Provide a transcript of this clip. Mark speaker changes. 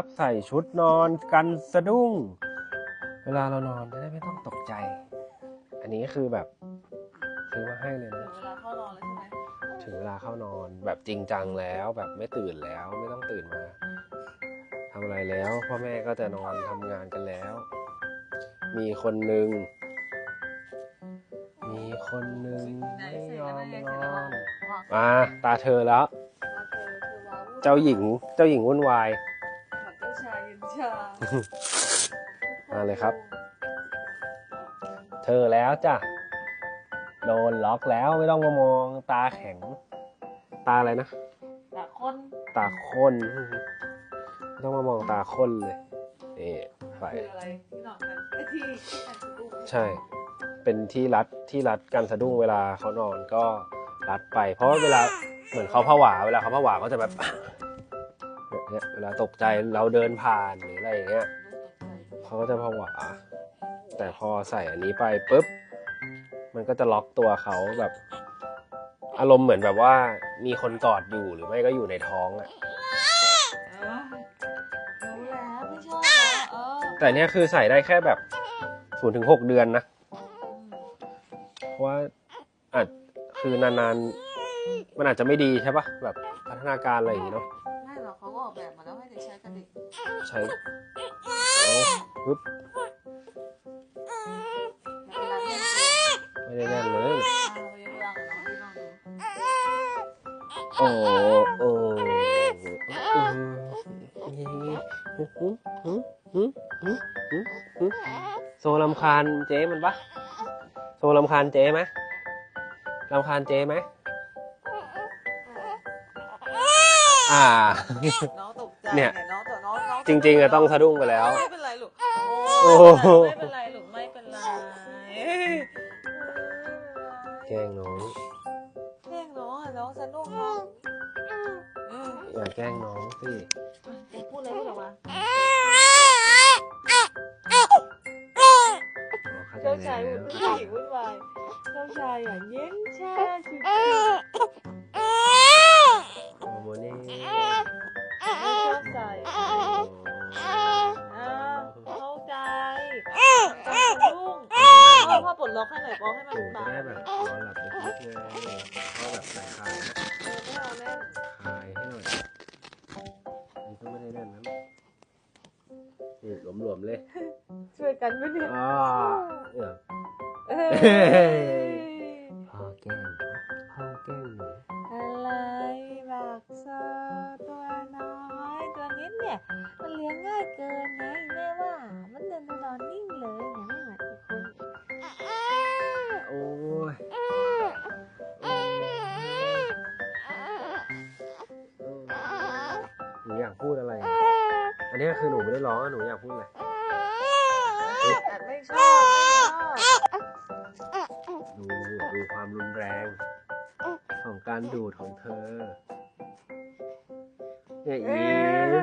Speaker 1: ครับใส่ชุดนอนกันสะดุ้ง เวลาเรานอนจะได้ไม่ต้องตกใจ อันนี้คือแบบซื้อมาให้เลยนะ
Speaker 2: เวลาเข้านอนแล้วใช่ไหม
Speaker 1: ถึงเวลาเข้านอนแบบจริงจังแล้วแบบไม่ตื่นแล้วไม่ต้องตื่นมาทำอะไรแล้วพ่อแม่ก็จะนอนทำงานกันแล้ว มีคนหนึ่งมีคนหนึ่ง
Speaker 2: ไหน
Speaker 1: ไม่
Speaker 2: เสร็จ
Speaker 1: ยอ
Speaker 2: แล้ว
Speaker 1: ม
Speaker 2: ไง
Speaker 1: น
Speaker 2: เสร็จแล้ว
Speaker 1: อ
Speaker 2: ว่านว่า
Speaker 1: มาตาเธอแล้ว
Speaker 2: ว่าเธอคือว้าวุ่น
Speaker 1: เจ้าหญิงเจ้าหญิงวุ่นวาย มาเลยครับ เธอแล้วจ้ะ โดนล็อกแล้วไม่ต้องมามองตาแข็ง ตาอะไรนะ
Speaker 2: แต่คน
Speaker 1: ตาข้นไม่ต้องมามองตาข้นเลยนี่ไป
Speaker 2: คืออะไรที่นอนกันไอ้ที่แต่งชุดลูก
Speaker 1: ใช่ เป็นที่รัดที่รัดกันสะดุ้งเวลาเขานอนก็รัดไป เพราะว่าเวลาเหมือนเขาผวา เวลาเขาผวาก็จะแบบแบบ เนี้ยเวลาตกใจเราเดินผ่านหรืออะไรอย่างเงี้ยเขาก็จะผวาแต่พอใส่อันนี้ไปปุ๊บ มันก็จะล็อกตัวเขาแบบ อารมณ์เหมือนแบบว่ามีคนกอดอยู่หรือไม่ก็อยู่ในท้องอะ
Speaker 2: รู้แล้วไม่ชอบแต่
Speaker 1: เนี้ยคือใส่ได้แค่แบบศูนย์ถึงหกเดือนนะเพราะว่าอาจคือนานๆ มันอาจจะไม่ดีใช่ปะแบบพัฒนาการอะไรอย่างงี้เนาะ
Speaker 2: อกเขาก็ออกแบบมาแล้วให้เด็กใช้กันเด็ก
Speaker 1: ใช้เอาปึ๊บ
Speaker 2: เวลาเล่นเกม
Speaker 1: ไม่ได้แน่นเลย
Speaker 2: อ่าไปเวลากับน้องที่นอนดู
Speaker 1: โอ้โอ้โซลำคาญเจ๊มันปะโซลำคาญเจ๊ไหมลำคาญเจ๊ไหม อ่า
Speaker 2: น้องตกใจ
Speaker 1: เนี่ย
Speaker 2: น้องตัวน้องน้อง
Speaker 1: จริงๆอะต้องสะดุ้งไปแล้ว
Speaker 2: ไม่เป็นไรลูก
Speaker 1: โอ้
Speaker 2: โอ้
Speaker 1: โห
Speaker 2: ไม่เป็นไรลูกไม่เป็นไร
Speaker 1: แกล้งน้อง
Speaker 2: แกล้งน้องอะน้องสนุกน้องเออ
Speaker 1: อย่าแกล้งน้องสิ
Speaker 2: เด็กพูดอะไรพูดออกมา
Speaker 1: อ๋อเข้าใจ
Speaker 2: เจ้าชาย
Speaker 1: แล้
Speaker 2: วุ่
Speaker 1: วน
Speaker 2: ผู้หญิงวุ่นวายเจ้าชายอย่างเย็นชาชิว ลดล็อกให้หน่อยป้องให้มัน
Speaker 1: ปู่จะ
Speaker 2: เบา
Speaker 1: ได้แบบนอนหลับลึกๆไงก็แบบใส่คลาย
Speaker 2: เออไม่เอาแน่น
Speaker 1: คลายให้หน่อยนี่ก็ไม่ได้แน่นนั้นนี่หลวมๆเลย
Speaker 2: ช่วยกันไหมเนี่ย
Speaker 1: อ๋อเนี่ย
Speaker 2: เอ้ย
Speaker 1: พ่อแกล้งพ่อแกล้งหนู
Speaker 2: อะไรบักเซอร์ตัวน้อยตัวนิดเนี่ย มันเลี้ยงง่ายเกินไง
Speaker 1: พูดอะไร อันนี้คือหนูไม่ได้ร้องอะหนูอยากพูดอะไร
Speaker 2: แต่ไม่ชอบไม่ชอบ
Speaker 1: ดูดูความรุนแรง ของการดูดของเธอเนี่ยอีม